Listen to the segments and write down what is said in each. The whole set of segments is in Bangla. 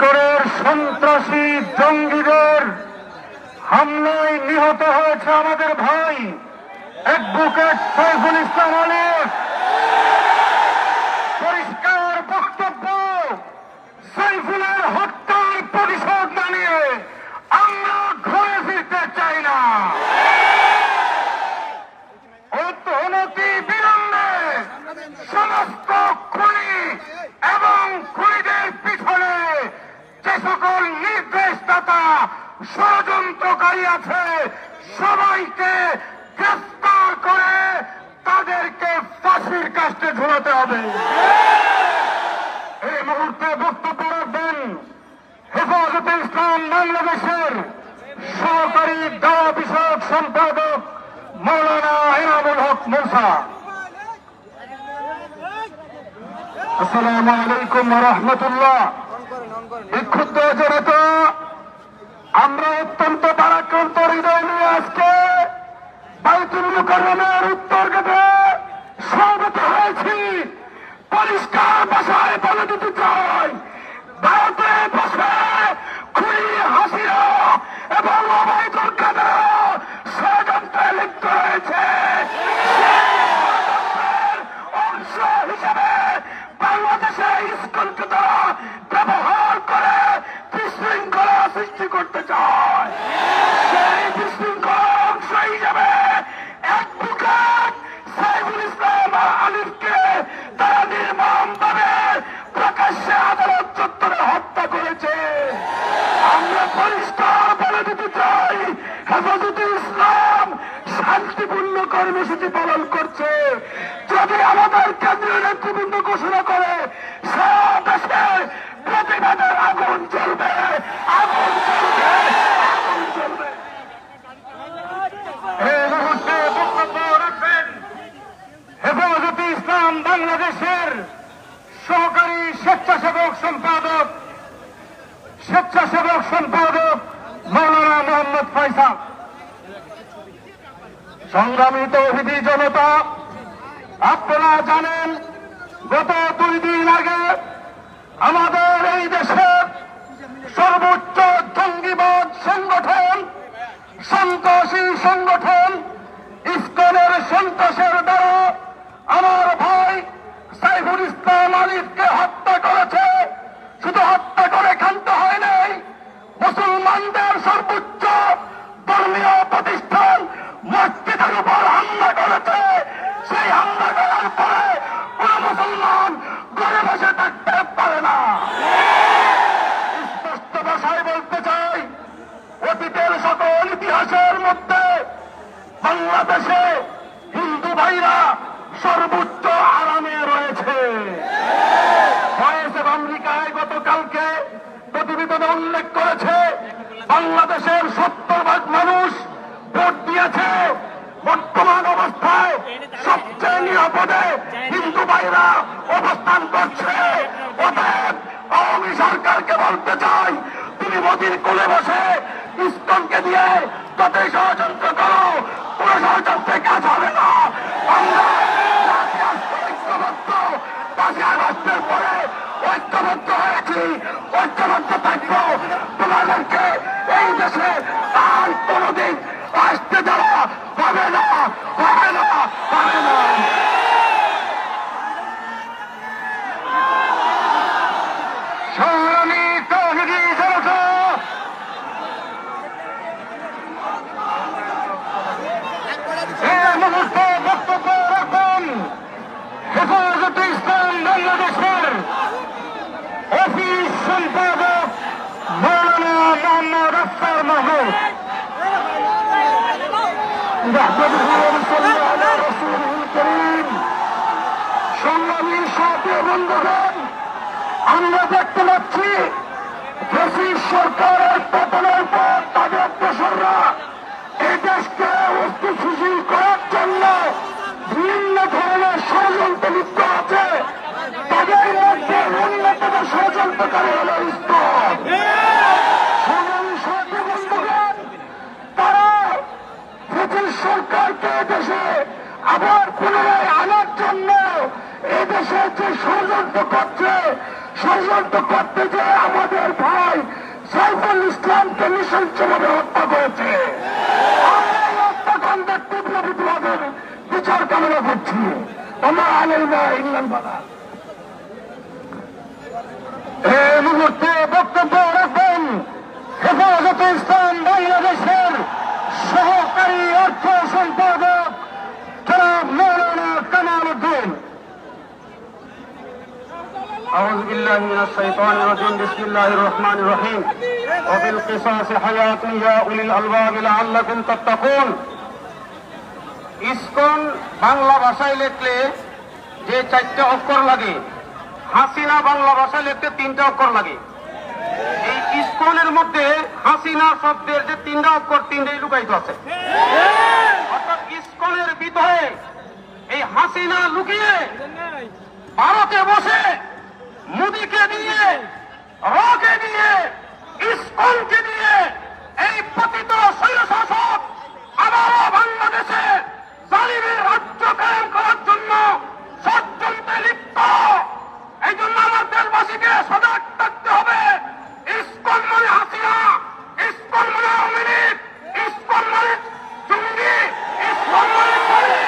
ইস্করের সন্ত্রাসী জঙ্গিদের হামলায় নিহত হয়েছে আমাদের ভাই অ্যাডভোকেট সাইফুল ইসলাম আলিফ পরিষ্কার বক্তব্য সাইফুলের হত্যার প্রতিশোধ না নিয়ে আমরা ঘরে ফিরতে চাই না অনতি বিলম্বে সমস্ত খুনি এবং খুনিদের পিছনে যে সকল নির্দেশদাতা ষড়যন্ত্রকারী আছে। সবাইকে গ্রেফতার করে তাদেরকে ফাঁসির কাস্টে ঝুলাতে হবে। এই মুহূর্তে বক্তব্য রাখবেন হেফাজতে ইসলাম বাংলাদেশের সহকারী দাওয়া বিষয়ক সম্পাদক মৌলানা এনামুল হক মুসা। আসসালামু আলাইকুম রহমতুল্লাহ। বিক্ষুব্ধ জনতা আমরা অত্যন্ত পারাক্রান্ত হৃদয় নিয়ে আজকে বাইতুল মুকরমের উত্তর গেটে সমবেত হয়েছি। পরিষ্কার ভাষায় বলে দিতে চাই। পরিষ্কার বলে দিতে চাই। হেফাজতে ইসলাম শান্তিপূর্ণ কর্মসূচি পালন করছে। যদি আমাদের কেন্দ্রীয় নেতৃবৃন্দ ঘোষণা করে, সারা দেশে প্রতিবাদের আগুন জ্বলবে, আগুন রাখবেন হেফাজতে ইসলাম বাংলাদেশের সহকারী স্বেচ্ছাসেবক সম্পাদক সম্পাদক মৌলানা মোহাম্মদ ফয়সাল। সংগ্রামী তৌহিদি জনতা, আপনারা জানেন, গত দুই দিন আগে আমাদের এই দেশের সর্বোচ্চ জঙ্গিবাদ সংগঠন, সন্ত্রাসী সংগঠন ইস্কনের সন্ত্রাসের দ্বারা আমার ভাই সাইফুল ইসলাম আলিফকে বাংলাদেশে হিন্দু ভাইরা সর্বোচ্চ আরামে রয়েছে। ভয়েস আমেরিকায় গতকালকে প্রতিবেদনে উল্লেখ করেছে, বাংলাদেশের সত্তর ভাগ মানুষ ভোট দিয়েছে। বর্তমান অবস্থায় সবচেয়ে নিরাপদে হিন্দু ভাইরা অবস্থান করছে। অতএব আওয়ামী সরকারকে বলতে চাই, তিনি মোদির কোলে বসে ইস্কনকে দিয়ে যতই ষড়যন্ত্র ষড়যন্ত্রে কাজ হবে না আমরা ঐক্যবদ্ধ ঐক্যবদ্ধ থাকব তোমাদেরকে এই দেশে আর কোনদিন আসতে দেওয়া হবে না হবে না হবে না সংগ্রামী তৌহিদি জনতা এই মুহূর্তে বক্তব্য রাখবেন হেফাজতে ইসলাম বাংলাদেশের অফিস সম্পাদক মৌলানা মোহাম্মদ আফতার মাহমুদ সংগ্রামী সাথে বন্ধুগণ আমরা দেখতে পাচ্ছি সরকারের পতনের পর তাদের দোসররা এই দেশকে অস্থিতিশীল করার জন্য বিভিন্ন ধরনের ষড়যন্ত্র লিপ্ত আছে তাদের মধ্যে অন্যতম ষড়যন্ত্রকারী হল ইস্কন সংগ্রামী সাথী বন্ধুগণ তারা ব্রিটিশ সরকারকে দেশে আবার পুনরায় আনার জন্য এদেশে যে ষড়যন্ত্র করছে, ষড়যন্ত্র করতে যে আমাদের ভাই সাইফুল ইসলামকে নৃশংসভাবে হত্যা করেছে। বক্তব্য রাখবেন হেফাজতে ইসলাম বাংলাদেশের সহকারী অর্থ সম্পাদক জনাব মৌলানা কামাল উদ্দিন أعوذ بالله من الشيطان الرجيم بسم الله الرحمن الرحيم وفي القصاص حياة يا أولي الألباب لعلكم تتقون ইসকন বাংলা ভাষায় লিখলে যে চারটে অক্ষর লাগে হাসিনা বাংলা ভাষায় লিখতে তিনটা অক্ষর লাগে ইসকনের মধ্যে হাসিনা শব্দের যে তিনটা অক্ষর, তিনটাই লুকায়িত আছে। অর্থাৎ ইসকনের ভিতরে এই হাসিনা লুকিয়ে ভারতে বসে মোদীকে দিয়ে রকে দিয়ে ইস্কনকে দিয়ে এই পতিত স্বৈরশাসক আবারও বাংলাদেশে জালিমের রাজ্য কায়েম করার জন্য ষড়যন্ত্রে লিপ্ত। এই জন্য আমার দেশবাসীকে সজাগ থাকতে হবে ইস্কন মানে হাসিনা ইস্কন মানে আওয়ামী লীগ ইস্কন মানে জঙ্গি ইস্কন মানে খুনি,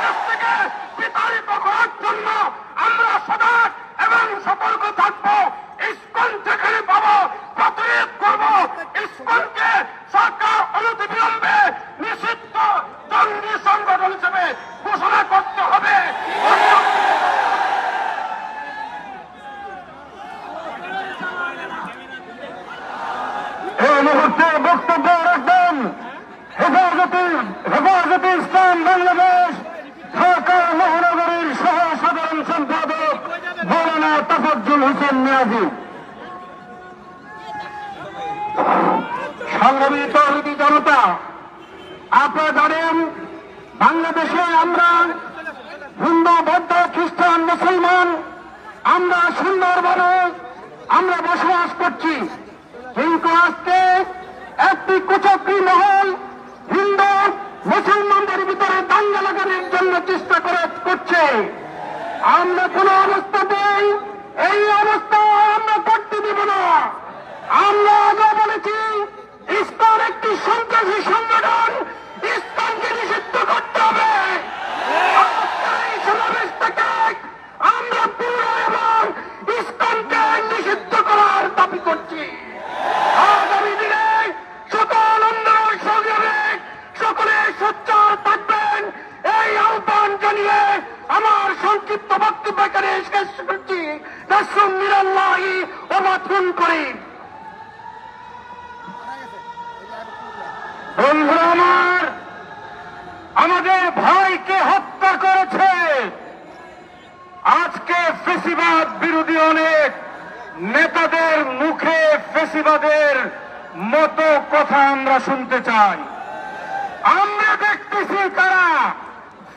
দেশ থেকে বিতাড়িত করার জন্য আমরা সজাগ এবং সতর্ক থাকব ইস্কন যেখানে পাবো প্রতিরোধ করব ইস্কনকে সরকার অনতি বিলম্বে নিষিদ্ধ জঙ্গি সংগঠন হিসেবে ঘোষণা করতে হবে এই মুহূর্তে বক্তব্য রাখবেন হেফাজতে হেফাজতে ইসলাম বাংলাদেশ, ঢাকা মহানগরীর সহ সাধারণ সম্পাদক মৌলানা তাফাজ্জুল হোসেন নিয়াজি। সংগ্রামী তহবিদি জনতা, আপনারা জানেন, বাংলাদেশে আমরা হিন্দু, বৌদ্ধ, খ্রিস্টান, মুসলমান, আমরা সুন্দরভাবে আমরা বসবাস করছি। কিন্তু আজকে একটি কুচক্রী মহল হিন্দু মুসলমানদের ভিতরে দাঙ্গা লাগানোর জন্য চেষ্টা করে করছে। আমরা কোন অবস্থাতেই এই অবস্থা আমরা করতে দেব না। আমরা আগে বলেছি ইসলাম একটি ফেসিবাদ বিরোধী অনেক। নেতাদের মুখে ফেসিবাদের মতো কথা আমরা শুনতে চাই। আমরা দেখতেছি তারা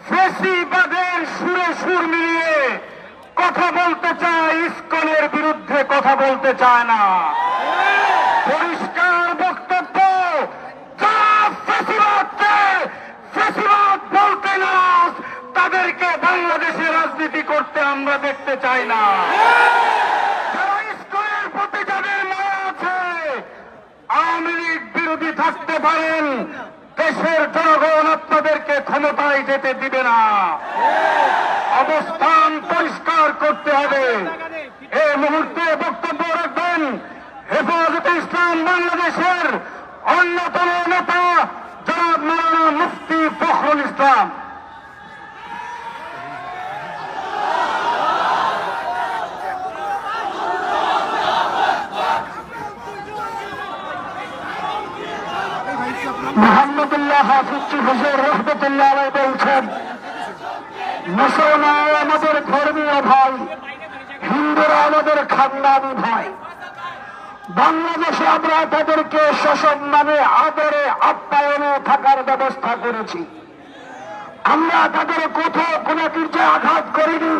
ফেসিবাদের সুরে সুর মিলিয়ে কথা বলতে চায়, ইস্কনের বিরুদ্ধে কথা বলতে চায় না পরিষ্কার বক্তব্য যারা ফেসিবাদকে ফেসিবাদ বলতে না তাদেরকে বাংলাদেশে রাজনীতি করতে আমরা দেখতে চাই না। আওয়ামী লীগ বিরোধী থাকতে পারেন, দেশের জনগণ আপনাদেরকে ক্ষমতায় যেতে দিবে না। অবস্থান পরিষ্কার করতে হবে। এই মুহূর্তে বক্তব্য রাখবেন, হেফাজতে ইসলাম বাংলাদেশের অন্যতম নেতা জনাব মৌলানা মুফতি ফখরুল ইসলাম। আমাদের ধর্মীয় ভাই, হিন্দুরা আমাদের খানদানি ভাই। বাংলাদেশে আমরা তাদেরকে সসম্মানে আদরে আপ্যায়নে থাকার ব্যবস্থা করেছি। আমরা তাদের কোথাও কোনো কিছু আঘাত করিনি,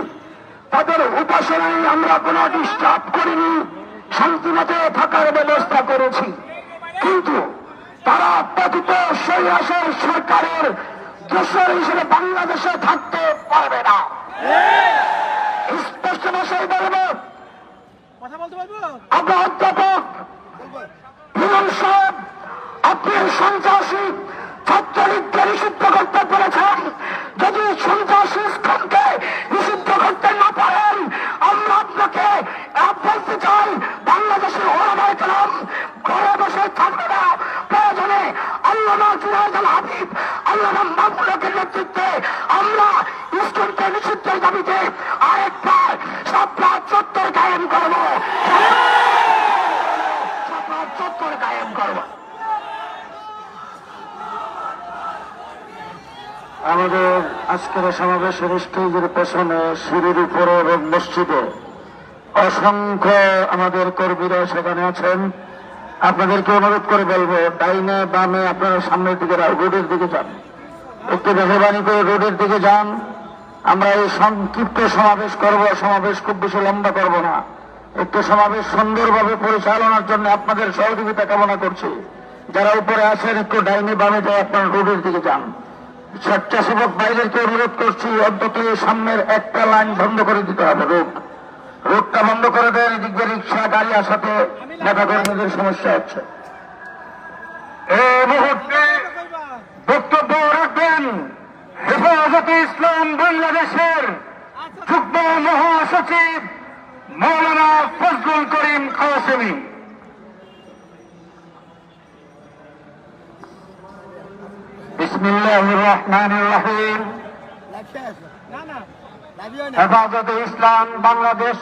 তাদের উপাসনায় আমরা কোনো ডিস্টার্ব করিনি, শান্তিমতে থাকার ব্যবস্থা করেছি। কিন্তু পতিত সৈয়াসের সরকারের দোষর হিসেবে বাংলাদেশে থাকতে পারবে না। স্পষ্ট ভাষায় বলব আমরা অধ্যাপক হিরণ সাহেব আপনি সন্ত্রাসী ছাত্রলীগকে নিষিদ্ধ করতে পেরেছেন। যদি সন্ত্রাসী ইসলামকে নিষিদ্ধ করতে না পারেন আমরা আপনাকে বলতে চাই নেতৃত্বে আমরা ইসলামকে নিষিদ্ধের দাবিতে আরেকবার সাপলা চত্বর কায়েম করব। আমাদের আজকের সমাবেশের স্টেজের পেছনে সিঁড়ির উপরে এবং মসজিদে অসংখ্য আমাদের কর্মীরা সেখানে আছেন। আপনাদেরকে অনুরোধ করে বলব, ডাইনে বামে আপনারা সামনের দিকে রোডের দিকে যান। একটু মেহরবানি করে রোডের দিকে যান। আমরা এই সংক্ষিপ্ত সমাবেশ করব। সমাবেশ খুব বেশি লম্বা করব না। একটু সমাবেশ সুন্দরভাবে পরিচালনার জন্য আপনাদের সহযোগিতা কামনা করছি। যারা উপরে আছেন, একটু ডাইনে বামে যায় আপনারা রোডের দিকে যান। স্বেচ্ছাসেবক বাইরেকে অনুরোধ করছি, অন্তত এই সামনের একটা লাইন বন্ধ করে দিতে হবে, রোড। রোডটা বন্ধ করে দেন, এদিক দিয়ে রিক্সা, গাড়ি আসাতে নেতা কর্মীদের সমস্যা হচ্ছে। এই মুহূর্তে বক্তব্য রাখবেন হেফাজতে ইসলাম বাংলাদেশের যুগ্ম মহাসচিব মৌলানা ফজলুল করিম কাসেমি। হেফাজতে ইসলাম বাংলাদেশ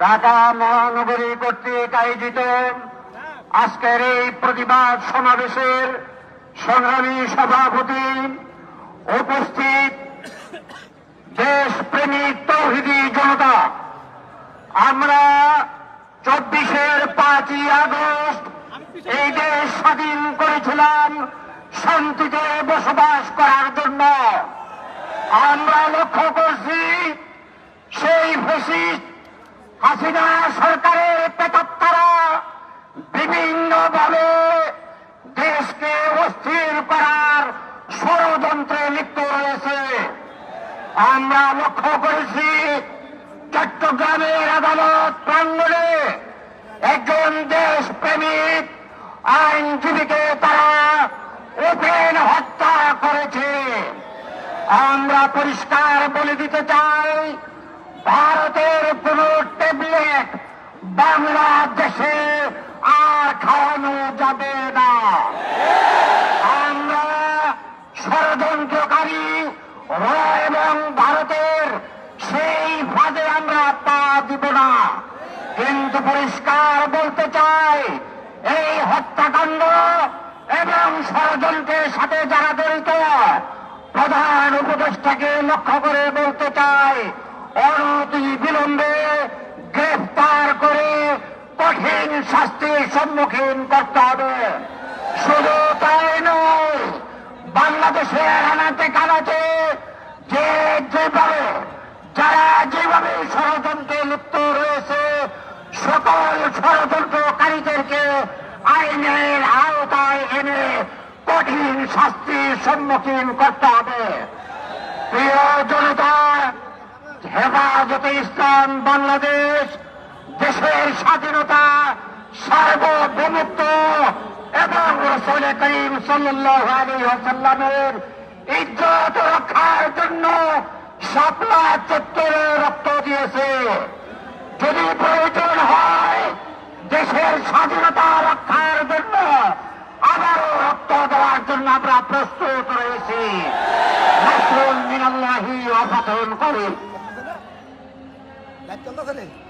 ঢাকা মহানগরী কর্তৃক আয়োজিত আজকের এই প্রতিবাদ সমাবেশের সংগ্রামী সভাপতি উপস্থিত দেশপ্রেমিক তৌহিদি জনতা। আমরা চব্বিশের পাঁচই আগস্ট এই দেশ স্বাধীন করেছিলাম শান্তিতে বসবাস করার জন্য। আমরা লক্ষ্য করছি সেই ফেসিস্ট হাসিনা সরকারের পেতাত্তারা বিভিন্নভাবে দেশকে অস্থির করার ষড়যন্ত্রে লিপ্ত রয়েছে। আমরা লক্ষ্য করেছি, চট্টগ্রামের আদালত প্রাঙ্গণে একজন দেশপ্রেমিক আইনজীবীকে তারা ওপেন হত্যা করেছে। আমরা পরিষ্কার বলে দিতে চাই, ভারতের কোন ট্যাবলেট বাংলাদেশে আর খাওয়ানো যাবে না। আমরা ষড়যন্ত্রকারী এবং ভারতের সেই ফাঁদে আমরা পা দিব না। কিন্তু পরিষ্কার বলতে চাই, এই হত্যাকাণ্ড এবং ষড়যন্ত্রের সাথে যারা জড়িত, প্রধান উপদেষ্টাকে লক্ষ্য করে বলতে চাই, অনতি বিলম্বে গ্রেফতার করে কঠিন শাস্তির সম্মুখীন করতে হবে। শুধু তাই নয়, বাংলাদেশের আনাতে কানাতে যে যেভাবে, যারা যেভাবে ষড়যন্ত্রে লিপ্ত রয়েছে, সকল ষড়যন্ত্রকারীদেরকে আইনের আওতায় এনে কঠিন শাস্তির সম্মুখীন করতে হবে। প্রিয় জনতা, হেফাজতে ইসলাম বাংলাদেশ, দেশের স্বাধীনতা সার্বভৌমত্ব এবং রসুল করিম আসাল্লামের ইজ্জত রক্ষার জন্য সাপলা চত্বরে রক্ত দিয়েছে। যদি প্রয়োজন হয়, দেশের স্বাধীনতা রক্ষার জন্য আবারও রক্ত দেওয়ার জন্য আমরা প্রস্তুত রয়েছি। মিনাল্লাহি লাইট চলতেছে